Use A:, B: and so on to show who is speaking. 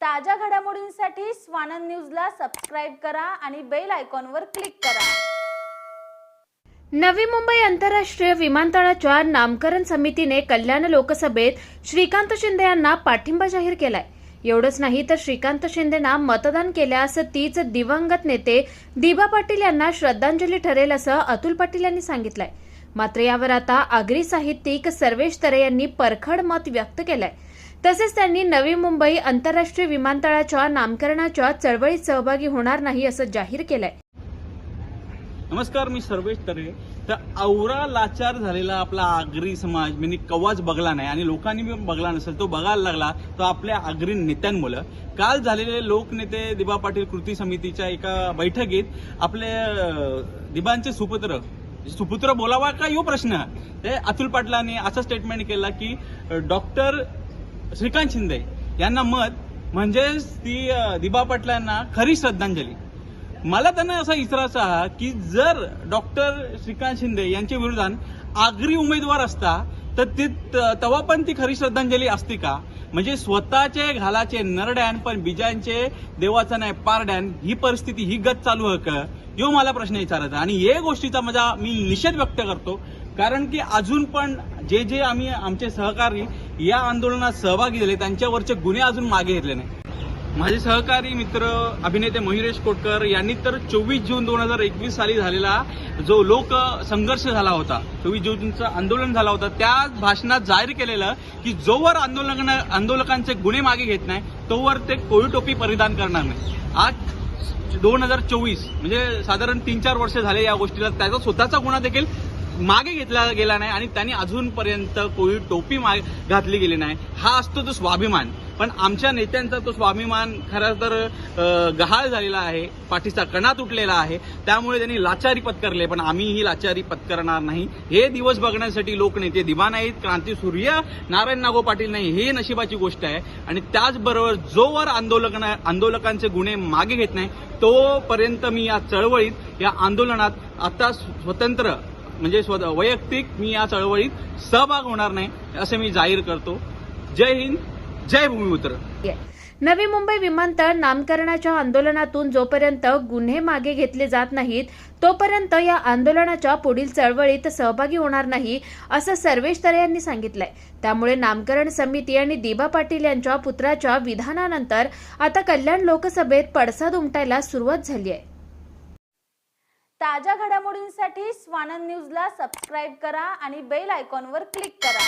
A: ताज्या घडामोडींसाठी स्वानंद न्यूजला सबस्क्राईब करा आणि बेल आयकॉनवर क्लिक करा.
B: नवी मुंबई आंतरराष्ट्रीय विमानतळाच्या नामकरण समितीने कल्याण लोकसभेत श्रीकांत शिंदे यांना पाठिंबा जाहीर केलाय. एवढंच नाही तर श्रीकांत शिंदेना मतदान केल्यास तीच दिवंगत नेते दिबा पाटील यांना श्रद्धांजली ठरेल असं अतुल पाटील यांनी सांगितलंय. मात्र यावर आता आगरी साहित्यिक सर्वेश तरे यांनी परखड मत व्यक्त केलंय. तसेच त्यांनी नवी मुंबई आंतरराष्ट्रीय विमानतळाच्या नामकरणाच्या चळवळीत सहभागी होणार नाही असं जाहीर केलंय.
C: नमस्कार मी सर्वेश तरे. तर औरा लाचार झालेला आपला आगरी समाज म्हणजे कवाच बघला नाही आणि लोकांनी बघला नसेल तो बघायला लागला तो आपल्या आगरी नेत्यांमुळं. काल झालेले लोकनेते दिबा पाटील कृती समितीच्या एका बैठकीत आपले दिबांचे सुपुत्र सुपुत्र बोलावा का यो प्रश्न? ते अतुल पाटलांनी असं स्टेटमेंट केला की डॉक्टर श्रीकांत शिंदे यांना मत म्हणजेच ती दिबा पाटलांना खरी श्रद्धांजली. मला त्यांना असा विचारायचा हा की जर डॉक्टर श्रीकांत शिंदे यांच्या विरोधात आगरी उमेदवार असता तर ती त- तेव्हा पण ती खरी श्रद्धांजली असती का? म्हणजे स्वतःचे घालाचे नरड्यान पण बिजांचे देवाचं नाही पारड्यान ही परिस्थिती ही गत चालू आहे का? यो मला प्रश्न विचारायचा आणि हे गोष्टीचा माझा मी निषेध व्यक्त करतो. कारण की अजून पण जे जे आम्ही आमचे सहकारी या आंदोलनात सहभागी झाले त्यांच्यावरचे गुन्हे अजून मागे घेतले नाही. माझे सहकारी मित्र अभिनेते महिरेश कोटकर यांनी तर चोवीस जून दोन हजार एकवीस साली झालेला जो लोक संघर्ष झाला होता चोवीस जूनचं आंदोलन झाला होता त्या भाषणात जाहीर केलेलं की जोवर आंदोलन आंदोलकांचे गुन्हे मागे घेत नाही तोवर ते कोळी टोपी परिधान करणार नाही. आज दोन हजार चोवीस म्हणजे साधारण तीन चार वर्ष झाले या गोष्टीला. त्याचा स्वतःचा गुन्हा देखील मागे घेतला गेला नाही आणि त्यांनी अजूनपर्यंत कोविड टोपी घातली गेली नाही. हा असतो तो स्वाभिमान. पण आमच्या नेत्यांचा तो स्वाभिमान खरं तर गहाळ झालेला आहे. पाठीचा कणा तुटलेला आहे. त्यामुळे त्यांनी लाचारी पत्करले पण आम्ही ही लाचारी पत्करणार नाही. हे दिवस बघण्यासाठी लोक नेते दिवा नाहीत क्रांती सूर्य नारायण नागो पाटील नाही हे नशिबाची गोष्ट आहे. आणि त्याचबरोबर जोवर आंदोलक आंदोलकांचे गुन्हे मागे घेत नाही तोपर्यंत मी या चळवळीत या आंदोलनात आता स्वतंत्र म्हणजे स्व वैयक्तिक मी या चळवळीत सहभाग होणार नाही असे मी जाहीर करतो. जय हिंद. जय भूमिपुत्र.
B: नवी मुंबई विमानतळ नामकरणाच्या आंदोलनातून जोपर्यंत गुन्हे मागे घेतले जात नाहीत तोपर्यंत या आंदोलनाच्या पुढील चळवळीत सहभागी होणार नाही असं सर्वेश तरे यांनी सांगितलंय. त्यामुळे नामकरण समिती आणि दिबा पाटील यांच्या पुत्राच्या विधानानंतर आता कल्याण लोकसभेत पडसाद उमटायला सुरुवात झाली आहे.
A: ताज्या घडामोडींसाठी स्वानंद न्यूजला सबस्क्राईब करा आणि बेल आयकॉनवर क्लिक करा.